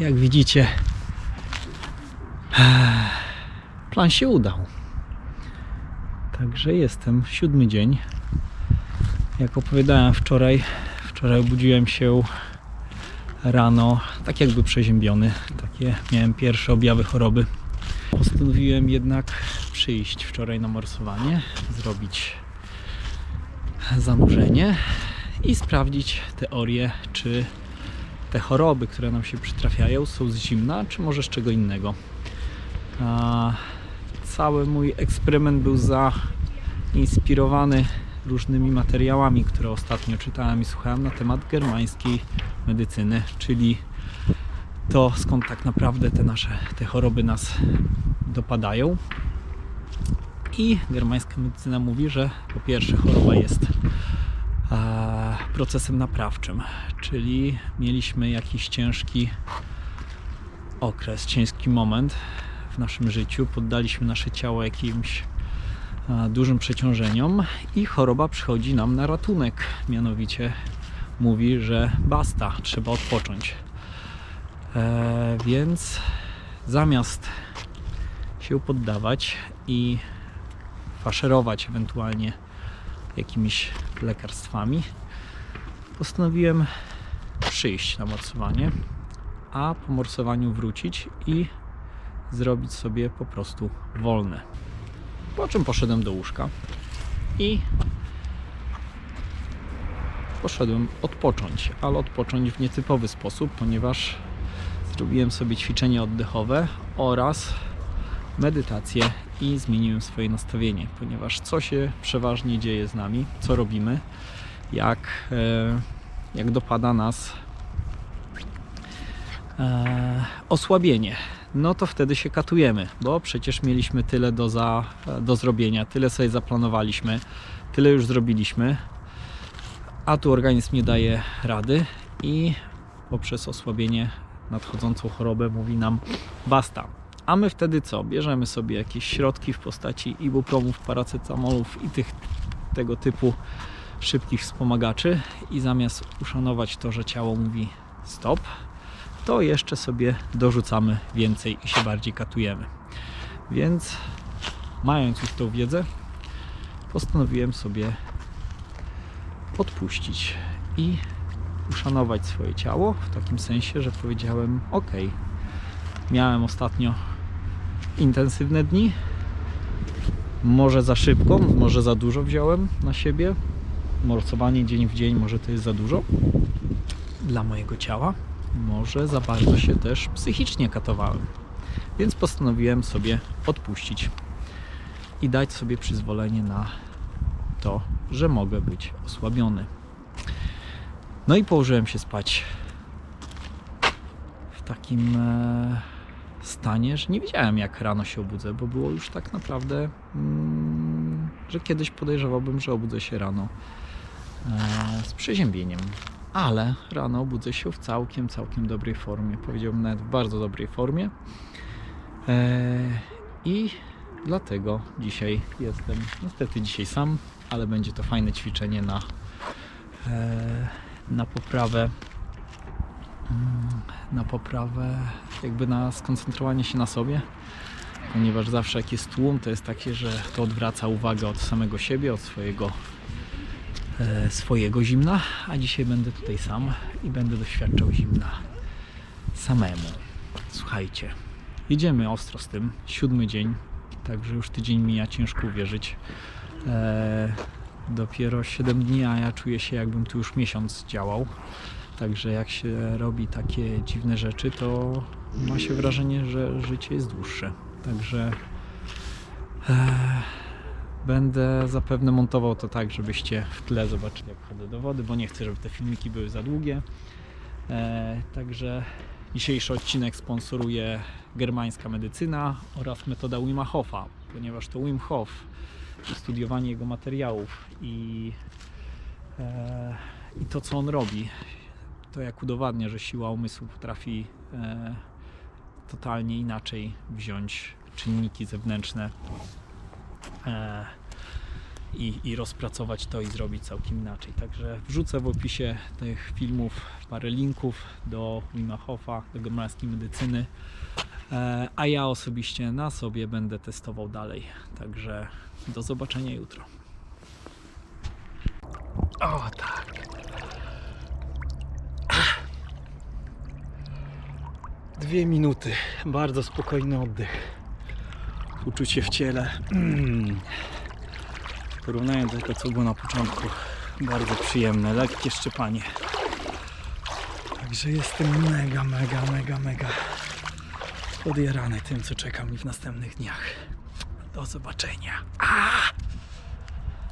jak widzicie, plan się udał. Także jestem siódmy dzień. Jak opowiadałem wczoraj, wczoraj obudziłem się rano, tak jakby przeziębiony. Takie miałem pierwsze objawy choroby. Postanowiłem jednak przyjść wczoraj na morsowanie, zrobić zanurzenie i sprawdzić teorię, czy te choroby, które nam się przytrafiają, są z zimna, czy może z czego innego. A cały mój eksperyment był zainspirowany różnymi materiałami, które ostatnio czytałem i słuchałem na temat germańskiej medycyny, czyli to skąd tak naprawdę te nasze te choroby nas dopadają. I germańska medycyna mówi, że po pierwsze choroba jest procesem naprawczym, czyli mieliśmy jakiś ciężki okres, ciężki moment w naszym życiu, poddaliśmy nasze ciało jakimś e, dużym przeciążeniom i choroba przychodzi nam na ratunek, mianowicie mówi, że basta, trzeba odpocząć. E, więc zamiast się poddawać i faszerować ewentualnie jakimiś lekarstwami, postanowiłem przyjść na morsowanie, a po morsowaniu wrócić i zrobić sobie po prostu wolne. Po czym poszedłem do łóżka i poszedłem odpocząć, ale odpocząć w nietypowy sposób, ponieważ zrobiłem sobie ćwiczenie oddechowe oraz medytację i zmieniłem swoje nastawienie, ponieważ co się przeważnie dzieje z nami, co robimy, jak, e, jak dopada nas e, osłabienie, no to wtedy się katujemy, bo przecież mieliśmy tyle do, za, do zrobienia, tyle sobie zaplanowaliśmy, tyle już zrobiliśmy, a tu organizm nie daje rady i poprzez osłabienie nadchodzącą chorobę mówi nam basta. A my wtedy co? Bierzemy sobie jakieś środki w postaci ibupromów, paracetamolów i tych tego typu szybkich wspomagaczy i zamiast uszanować to, że ciało mówi stop, to jeszcze sobie dorzucamy więcej i się bardziej katujemy. Więc mając już tą wiedzę, postanowiłem sobie odpuścić i uszanować swoje ciało w takim sensie, że powiedziałem: OK, miałem ostatnio intensywne dni, może za szybko, może za dużo wziąłem na siebie. Morsowanie dzień w dzień, może to jest za dużo dla mojego ciała. Może za bardzo się też psychicznie katowałem. Więc postanowiłem sobie odpuścić i dać sobie przyzwolenie na to, że mogę być osłabiony. No i położyłem się spać w takim e, stanie, że nie wiedziałem jak rano się obudzę, bo było już tak naprawdę, mm, że kiedyś podejrzewałbym, że obudzę się rano e, z przeziębieniem. Ale rano obudzę się w całkiem, całkiem dobrej formie. Powiedziałbym nawet w bardzo dobrej formie. E, I dlatego dzisiaj jestem, niestety dzisiaj sam, ale będzie to fajne ćwiczenie na, e, na poprawę mm, na poprawę, jakby na skoncentrowanie się na sobie, ponieważ zawsze jak jest tłum, to jest takie, że to odwraca uwagę od samego siebie, od swojego, e, swojego zimna, a dzisiaj będę tutaj sam i będę doświadczał zimna samemu. Słuchajcie, jedziemy ostro z tym, siódmy dzień, także już tydzień mija, ciężko uwierzyć. E, dopiero 7 dni, a ja czuję się jakbym tu już miesiąc działał. Także jak się robi takie dziwne rzeczy, to ma się wrażenie, że życie jest dłuższe. Także e, będę zapewne montował to tak, żebyście w tle zobaczyli jak chodzę do wody, bo nie chcę, żeby te filmiki były za długie. E, także dzisiejszy odcinek sponsoruje germańska medycyna oraz metoda Wima Hofa, ponieważ to Wim Hof studiowanie jego materiałów i, e, i to co on robi to jak udowadnia, że siła umysłu potrafi e, totalnie inaczej wziąć czynniki zewnętrzne e, i, i rozpracować to i zrobić całkiem inaczej. Także wrzucę w opisie tych filmów parę linków do Wima Hofa, do germańskiej medycyny. E, A ja osobiście na sobie będę testował dalej. Także do zobaczenia jutro. O tak. Dwie minuty. Bardzo spokojny oddech. Uczucie w ciele. Mm. Porównując do tego, co było na początku, bardzo przyjemne, lekkie szczepanie. Także jestem mega, mega, mega, mega podjarany tym, co czeka mnie w następnych dniach. Do zobaczenia.